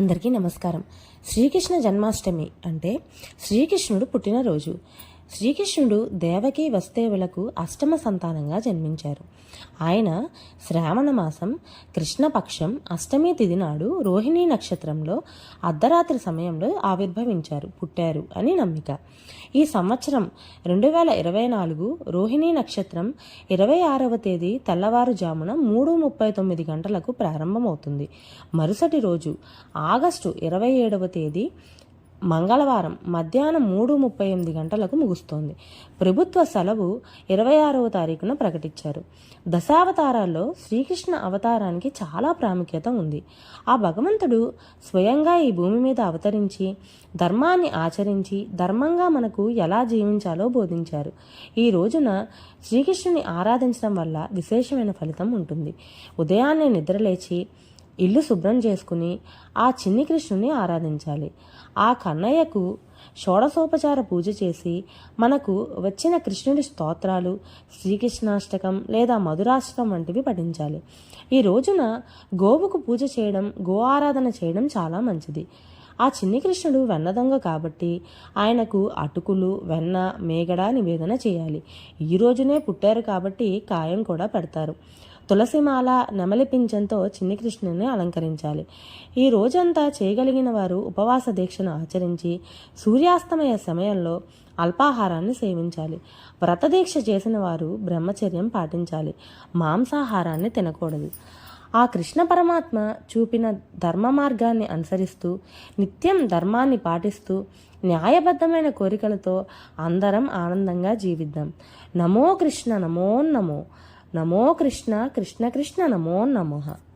అందరికీ నమస్కారం. శ్రీకృష్ణ జన్మాష్టమి అంటే శ్రీకృష్ణుడు పుట్టినరోజు. శ్రీకృష్ణుడు దేవకి వస్తేవులకు అష్టమ సంతానంగా జన్మించారు. ఆయన శ్రావణ మాసం కృష్ణపక్షం అష్టమి తిథి నాడు రోహిణీ నక్షత్రంలో అర్ధరాత్రి సమయంలో ఆవిర్భవించారు పుట్టారు అని నమ్మిక. ఈ సంవత్సరం రెండు వేల ఇరవై నాలుగు రోహిణీ నక్షత్రం ఇరవై ఆరవ తేదీ తెల్లవారుజామున మూడు ముప్పై తొమ్మిది గంటలకు ప్రారంభమవుతుంది. మరుసటి రోజు ఆగస్టు ఇరవై ఏడవ తేదీ మంగళవారం మధ్యాహ్నం మూడు ముప్పై ఎనిమిది గంటలకు ముగుస్తోంది. ప్రభుత్వ సెలవు ఇరవై ఆరవ తారీఖున ప్రకటించారు. దశావతారాల్లో శ్రీకృష్ణ అవతారానికి చాలా ప్రాముఖ్యత ఉంది. ఆ భగవంతుడు స్వయంగా ఈ భూమి మీద అవతరించి ధర్మాన్ని ఆచరించి ధర్మంగా మనకు ఎలా జీవించాలో బోధించారు. ఈ రోజున శ్రీకృష్ణుని ఆరాధించడం వల్ల విశేషమైన ఫలితం ఉంటుంది. ఉదయాన్నే నిద్రలేచి ఇల్లు శుభ్రం చేసుకుని ఆ చిన్ని కృష్ణుని ఆరాధించాలి. ఆ కన్నయ్యకు షోడసోపచార పూజ చేసి మనకు వచ్చిన కృష్ణుడి స్తోత్రాలు శ్రీకృష్ణాష్టకం లేదా మధురాష్టకం వంటివి పఠించాలి. ఈ రోజున గోవుకు పూజ చేయడం గో ఆరాధన చేయడం చాలా మంచిది. ఆ చిన్ని కృష్ణుడు వెన్న దొంగ కాబట్టి ఆయనకు అటుకులు వెన్న మేగడ నివేదన చేయాలి. ఈ రోజునే పుట్టారు కాబట్టి కాయం కూడా పెడతారు. తులసిమాల నెమలి పింఛంతో చిన్ని కృష్ణుని అలంకరించాలి. ఈ రోజంతా చేయగలిగిన వారు ఉపవాస దీక్షను ఆచరించి సూర్యాస్తమయ సమయంలో అల్పాహారాన్ని సేవించాలి. వ్రతదీక్ష చేసిన వారు బ్రహ్మచర్యం పాటించాలి. మాంసాహారాన్ని తినకూడదు. ఆ కృష్ణ పరమాత్మ చూపిన ధర్మ మార్గాన్ని అనుసరిస్తూ నిత్యం ధర్మాన్ని పాటిస్తూ న్యాయబద్ధమైన కోరికలతో అందరం ఆనందంగా జీవిద్దాం. నమో కృష్ణ నమో నమో. నమో కృష్ణ కృష్ణ కృష్ణ నమో నమః.